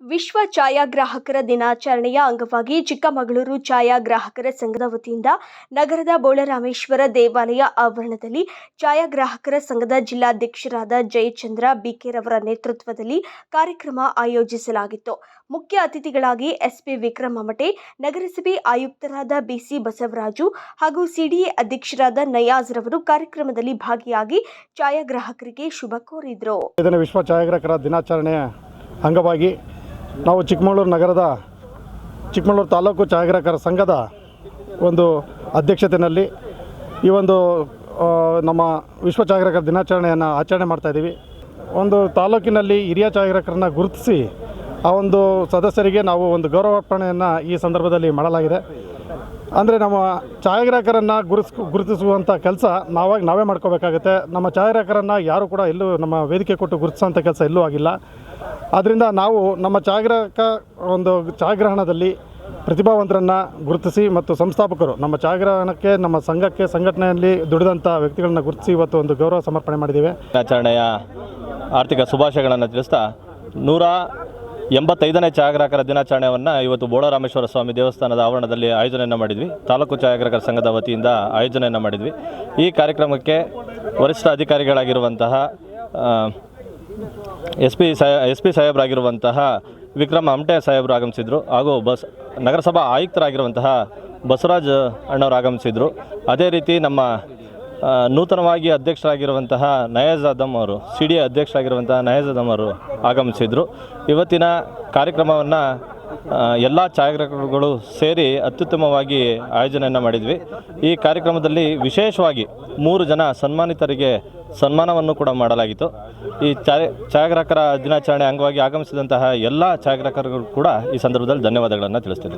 ವಿಶ್ವ ಛಾಯಾಗ್ರಾಹಕರ ದಿನಾಚರಣೆಯ ಅಂಗವಾಗಿ ಚಿಕ್ಕಮಗಳೂರು ಛಾಯಾಗ್ರಾಹಕರ ಸಂಘದ ವತಿಯಿಂದ ನಗರದ ಬೋಳರಾಮೇಶ್ವರ ದೇವಾಲಯ ಆವರಣದಲ್ಲಿ ಛಾಯಾಗ್ರಾಹಕರ ಸಂಘದ ಜಿಲ್ಲಾಧ್ಯಕ್ಷರಾದ ಜಯಚಂದ್ರ ಬಿಕೆರವರ ನೇತೃತ್ವದಲ್ಲಿ ಕಾರ್ಯಕ್ರಮ ಆಯೋಜಿಸಲಾಗಿತ್ತು. ಮುಖ್ಯ ಅತಿಥಿಗಳಾಗಿ ಎಸ್ಪಿ ವಿಕ್ರಮ ಮಮಟೆ ನಗರಸಭೆ ಆಯುಕ್ತರಾದ ಬಿಸಿ ಬಸವರಾಜು ಹಾಗೂ ಸಿಡಿಎ ಅಧ್ಯಕ್ಷರಾದ ನಯಾಜ್ ರವರು ಕಾರ್ಯಕ್ರಮದಲ್ಲಿ ಭಾಗಿಯಾಗಿ ಛಾಯಾಗ್ರಾಹಕರಿಗೆ ಶುಭ ಕೋರಿದರು. ವಿಶ್ವ ಛಾಯಾಗ್ರಾಹಕರ ದಿನಾಚರಣೆಯ ಅಂಗವಾಗಿ ನಾವು ಚಿಕ್ಕಮಗಳೂರು ನಗರದ, ಚಿಕ್ಕಮಗಳೂರು ತಾಲೂಕು ಛಾಯಾಗ್ರಾಹಕರ ಸಂಘದ ಒಂದು ಅಧ್ಯಕ್ಷತೆಯಲ್ಲಿ ಈ ಒಂದು ನಮ್ಮ ವಿಶ್ವ ಛಾಯಾಗ್ರಾಹಕರ ದಿನಾಚರಣೆಯನ್ನು ಆಚರಣೆ ಮಾಡ್ತಾಯಿದ್ದೀವಿ ಒಂದು ತಾಲೂಕಿನಲ್ಲಿ ಹಿರಿಯ ಛಾಯಾಗ್ರಾಹಕರನ್ನ ಗುರುತಿಸಿ ಆ ಒಂದು ಸದಸ್ಯರಿಗೆ ನಾವು ಒಂದು ಗೌರವಾರ್ಪಣೆಯನ್ನು ಈ ಸಂದರ್ಭದಲ್ಲಿ ಮಾಡಲಾಗಿದೆ. ಅಂದರೆ ನಮ್ಮ ಛಾಯಾಗ್ರಾಹಕರನ್ನು ಗುರುಸ್ ಗುರುತಿಸುವಂಥ ಕೆಲಸ ನಾವಾಗಿ ನಾವೇ ಮಾಡ್ಕೋಬೇಕಾಗುತ್ತೆ. ನಮ್ಮ ಛಾಯಾಗ್ರಾಹಕರನ್ನು ಯಾರು ಕೂಡ ಎಲ್ಲೂ ನಮ್ಮ ವೇದಿಕೆ ಕೊಟ್ಟು ಗುರುತಿಸೋಂಥ ಕೆಲಸ ಎಲ್ಲೂ ಆಗಿಲ್ಲ. ಆದ್ದರಿಂದ ನಾವು ನಮ್ಮ ಛಾಯಾಗ್ರಾಹಕ ಒಂದು ಛಾಯಾಗ್ರಹಣದಲ್ಲಿ ಪ್ರತಿಭಾವಂತರನ್ನು ಗುರುತಿಸಿ ಮತ್ತು ಸಂಸ್ಥಾಪಕರು ನಮ್ಮ ಛಾಯಾಗ್ರಹಣಕ್ಕೆ ನಮ್ಮ ಸಂಘಕ್ಕೆ, ಸಂಘಟನೆಯಲ್ಲಿ ದುಡಿದಂಥ ವ್ಯಕ್ತಿಗಳನ್ನ ಗುರುತಿಸಿ ಇವತ್ತು ಒಂದು ಗೌರವ ಸಮರ್ಪಣೆ ಮಾಡಿದ್ದೇವೆ. ಆಚರಣೆಯ ಆರ್ಥಿಕ ಶುಭಾಶಯಗಳನ್ನು ತಿಳಿಸ್ತಾ ನೂರ ಎಂಬತ್ತೈದನೇ ಛಾಯಾಗ್ರಾಹಕರ ದಿನಾಚರಣೆಯನ್ನು ಇವತ್ತು ಬೋಳರಾಮೇಶ್ವರ ಸ್ವಾಮಿ ದೇವಸ್ಥಾನದ ಆವರಣದಲ್ಲಿ ಆಯೋಜನೆಯನ್ನು ಮಾಡಿದ್ವಿ. ತಾಲೂಕು ಛಾಯಾಗ್ರಾಹಕರ ಸಂಘದ ವತಿಯಿಂದ ಆಯೋಜನೆಯನ್ನು ಮಾಡಿದ್ವಿ. ಈ ಕಾರ್ಯಕ್ರಮಕ್ಕೆ ವರಿಷ್ಠ ಅಧಿಕಾರಿಗಳಾಗಿರುವಂತಹ ಎಸ್ ಪಿ ಸಾಹೇ ಎಸ್ ಪಿ ಸಾಹೇಬರಾಗಿರುವಂತಹ ವಿಕ್ರಮ್ ಅಮಟೆ ಸಾಹೇಬರು ಆಗಮಿಸಿದರು. ಹಾಗೂ ಬಸ್, ನಗರಸಭಾ ಆಯುಕ್ತರಾಗಿರುವಂತಹ ಬಸವರಾಜ್ ಅಣ್ಣವರು ಆಗಮಿಸಿದರು. ಅದೇ ರೀತಿ ನಮ್ಮ ನೂತನವಾಗಿ ಅಧ್ಯಕ್ಷರಾಗಿರುವಂತಹ ನಯಾಜ್ ಅದಮ್ ಅವರು ಸಿ ಡಿ ಅಧ್ಯಕ್ಷರಾಗಿರುವಂತಹ ನಯಾಜ್ ಅದಮ್ ಅವರು ಆಗಮಿಸಿದರು. ಇವತ್ತಿನ ಕಾರ್ಯಕ್ರಮವನ್ನು ಎಲ್ಲ ಛಾಯಾಗ್ರಾಹಕರುಗಳು ಸೇರಿ ಅತ್ಯುತ್ತಮವಾಗಿ ಆಯೋಜನೆಯನ್ನು ಮಾಡಿದ್ವಿ. ಈ ಕಾರ್ಯಕ್ರಮದಲ್ಲಿ ವಿಶೇಷವಾಗಿ ಮೂರು ಜನ ಸನ್ಮಾನಿತರಿಗೆ ಸನ್ಮಾನವನ್ನು ಕೂಡ ಮಾಡಲಾಗಿತ್ತು. ಈ ಛಾಯ, ಛಾಯಾಗ್ರಾಹಕರ ದಿನಾಚರಣೆ ಅಂಗವಾಗಿ ಆಗಮಿಸಿದಂತಹ ಎಲ್ಲ ಛಾಯಾಗ್ರಾಹಕರು ಕೂಡ ಈ ಸಂದರ್ಭದಲ್ಲಿ ಧನ್ಯವಾದಗಳನ್ನು ತಿಳಿಸ್ತೀನಿ